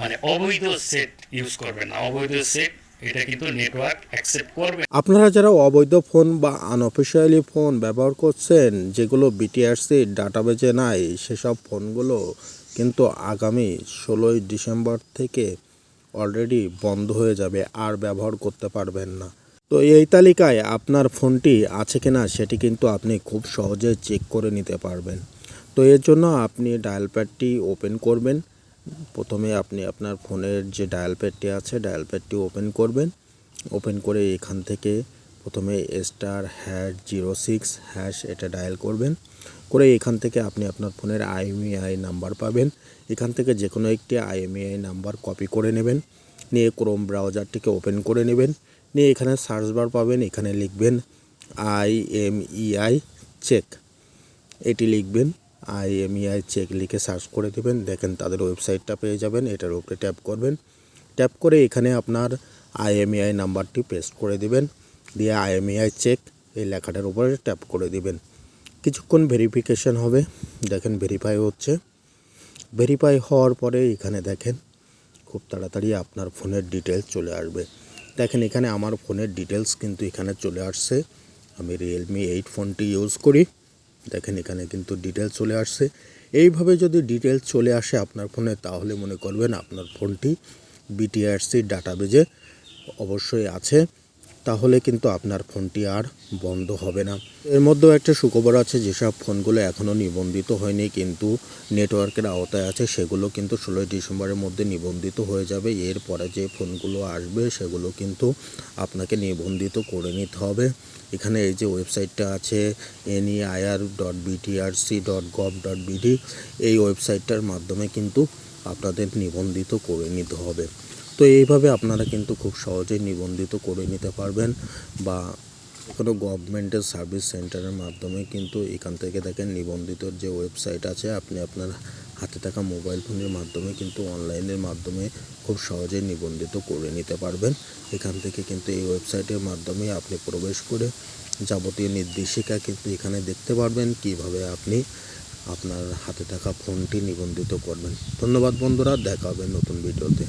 মানে অবৈধ set use করবেন না। অবৈধ সেট, এটা কিন্তু নেটওয়ার্ক অ্যাকসেপ্ট করবে আপনারা যারা অবৈধ ফোন বা আনঅফিসিয়ালি ফোন ব্যবহার করছেন, যেগুলো বিটিআরসি ডাটাবেজে নাই, সেসব ফোনগুলো কিন্তু আগামী ষোলোই ডিসেম্বর থেকে অলরেডি বন্ধ হয়ে যাবে, আর ব্যবহার করতে পারবেন না। তো এই তালিকায় আপনার ফোনটি আছে কিনা, সেটি কিন্তু আপনি খুব সহজে চেক করে নিতে পারবেন। তো এর জন্য আপনি ডায়াল প্যাডটি ওপেন করবেন। প্রথমে আপনি আপনার ফোনের যে ডায়াল প্যাডটি আছে, ডায়াল প্যাডটি ওপেন করবেন। ওপেন করে এখান থেকে প্রথমে star hash zero six hash এটা ডায়াল করবেন। করে এখান থেকে আপনি আপনার ফোনের আইএমইআই নাম্বার পাবেন। এখান থেকে যে কোনো একটি আইএমইআই নাম্বার কপি করে নেবেন। নিয়ে ক্রোম ব্রাউজারটিকে ওপেন করে নেবেন। নিয়ে এখানে সার্চ বার পাবেন, এখানে লিখবেন আইএমইআই চেক। এটি লিখবেন। আইএমইআই চেক লিখে সার্চ করে দেবেন। দেখেন তাদের ওয়েবসাইটটা পেয়ে যাবেন, এটার উপরে ট্যাপ করবেন। ট্যাপ করে এখানে আপনার আইএমইআই নাম্বারটি পেস্ট করে দিবেন। দিয়ে আইএমইআই চেক এই লেখাটার উপরে ট্যাপ করে দিবেন। কিছুক্ষণ ভেরিফিকেশন হবে। দেখেন ভেরিফাই হচ্ছে। ভেরিফাই হওয়ার পরে এখানে দেখেন, খুব তাড়াতাড়ি আপনার ফোনের ডিটেলস চলে আসবে। দেখেন এখানে আমার ফোনের ডিটেলস কিন্তু এখানে চলে আসছে। আমি রিয়েলমি এইট ফোনটি ইউজ করি। দেখেন এখানে কিন্তু ডিটেলস চলে আসছে। এইভাবে যদি ডিটেলস চলে আসে আপনার ফোনে, তাহলে মনে করবেন আপনার ফোনটি বিটিআরসি ডাটাবেজে অবশ্যই আছে। তাহলে কিন্তু আপনার ফোনটি আর বন্ধ হবে না। এর মধ্যেও একটা সুখবর আছে, যেসব ফোনগুলো এখনও নিবন্ধিত হয়নি, কিন্তু নেটওয়ার্কের আওতায় আছে, সেগুলো কিন্তু ষোলোই ডিসেম্বরের মধ্যে নিবন্ধিত হয়ে যাবে। এরপরে যে ফোনগুলো আসবে, সেগুলো কিন্তু আপনাকে নিবন্ধিত করে নিতে হবে। এখানে এই যে ওয়েবসাইটটা আছে NEIR dot BTRC dot gov dot BD এই ওয়েবসাইটটার মাধ্যমে কিন্তু আপনাদের নিবন্ধিত করে নিতে হবে। তো এইভাবে আপনারা কিন্তু খুব সহজেই নিবন্ধিত করে নিতে পারবেন বা কোনো গভর্নমেন্টের সার্ভিস সেন্টারের মাধ্যমে কিন্তু এখান থেকে দেখেন নিবন্ধিত যে ওয়েবসাইট আছে, আপনি আপনার হাতে থাকা মোবাইল ফোনের মাধ্যমে কিন্তু অনলাইনের মাধ্যমে খুব সহজেই নিবন্ধিত করে নিতে পারবেন। এখান থেকে কিন্তু এই ওয়েবসাইটের মাধ্যমে আপনি প্রবেশ করে যাবতীয় নির্দেশিকা কিন্তু এখানে দেখতে পারবেন, কীভাবে আপনি আপনার হাতে থাকা ফোনটি নিবন্ধিত করবেন। ধন্যবাদ বন্ধুরা, দেখা হবে নতুন ভিডিওতে।